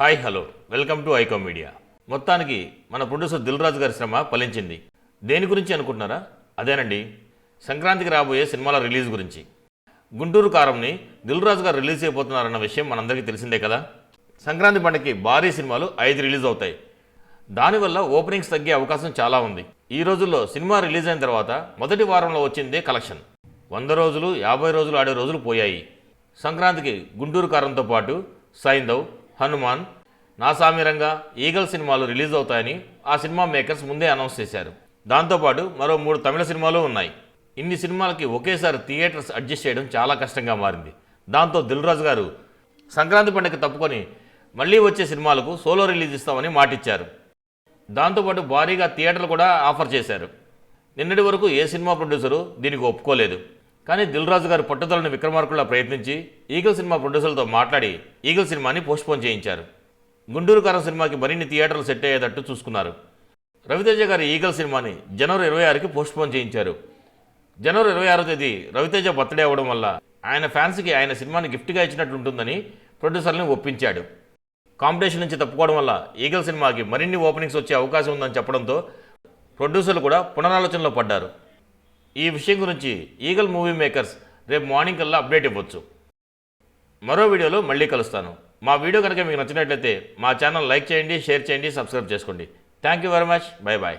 Hi hello. Welcome to ఐకో media. మొత్తానికి మన ప్రొడ్యూసర్ దిల్ రాజు గారి శ్రమ ఫలించింది. దేని గురించి అనుకుంటున్నారా? అదేనండి. సంక్రాంతికి రాబోయే సినిమాల రిలీజ్ గురించి. గుంటూరు కారంని దిల్ రాజు గారు రిలీజ్ అయిపోతున్నారన్న విషయం మనందరికీ తెలిసిందే కదా? సంక్రాంతి పండుగకి భారీ సినిమాలు ఐదు రిలీజ్ అవుతాయి. దానివల్ల ఓపెనింగ్స్ తగ్గే అవకాశం చాలా ఉంది. ఈ రోజుల్లో సినిమా రిలీజ్ అయిన తర్వాత మొదటి వారంలో వచ్చిందే కలెక్షన్. వంద రోజులు యాభై రోజులు ఆడే రోజులు పోయాయి. సంక్రాంతికి గుంటూరు కారంతో పాటు సైందవ్ హనుమాన్ నాసామిరంగా ఈగల్ సినిమాలు రిలీజ్ అవుతాయని ఆ సినిమా మేకర్స్ ముందే అనౌన్స్ చేశారు. దాంతోపాటు మరో మూడు తమిళ సినిమాలు ఉన్నాయి. ఇన్ని సినిమాలకి ఒకేసారి థియేటర్స్ అడ్జస్ట్ చేయడం చాలా కష్టంగా మారింది. దాంతో దిల్ రాజు గారు సంక్రాంతి పండుగ తప్పుకొని మళ్ళీ వచ్చే సినిమాలకు సోలో రిలీజ్ ఇస్తామని మాటిచ్చారు. దాంతోపాటు భారీగా థియేటర్లు కూడా ఆఫర్ చేశారు. నిన్నటి వరకు ఏ సినిమా ప్రొడ్యూసరు దీనికి ఒప్పుకోలేదు. కానీ దిల్ రాజు గారు పట్టుదలను విక్రమార్కుల్లా ప్రయత్నించి ఈగల్ సినిమా ప్రొడ్యూసర్లతో మాట్లాడి ఈగల్ సినిమాని పోస్ట్పోన్ చేయించారు. గుంటూరు కారం సినిమాకి మరిన్ని థియేటర్లు సెట్ అయ్యేటట్టు చూసుకున్నారు. రవితేజ గారి ఈగల్ సినిమాని జనవరి ఇరవై ఆరుకి పోస్ట్పోన్ చేయించారు. జనవరి ఇరవై ఆరో తేదీ రవితేజ బర్త్డే అవ్వడం వల్ల ఆయన ఫ్యాన్స్కి ఆయన సినిమాని గిఫ్ట్గా ఇచ్చినట్టు ఉంటుందని ప్రొడ్యూసర్ని ఒప్పించాడు. కాంపిటీషన్ నుంచి తప్పుకోవడం వల్ల ఈగల్ సినిమాకి మరిన్ని ఓపెనింగ్స్ వచ్చే అవకాశం ఉందని చెప్పడంతో ప్రొడ్యూసర్లు కూడా పునరాలోచనలో పడ్డారు. ఈ విషయం గురించి ఈగల్ మూవీ మేకర్స్ రేపు మార్నింగ్ కల్లా అప్డేట్ ఇవ్వచ్చు. మరో వీడియోలో మళ్ళీ కలుస్తాను. మా వీడియో కనుక మీకు నచ్చినట్లయితే మా ఛానల్ లైక్ చేయండి షేర్ చేయండి సబ్స్క్రైబ్ చేసుకోండి. Thank you very much bye bye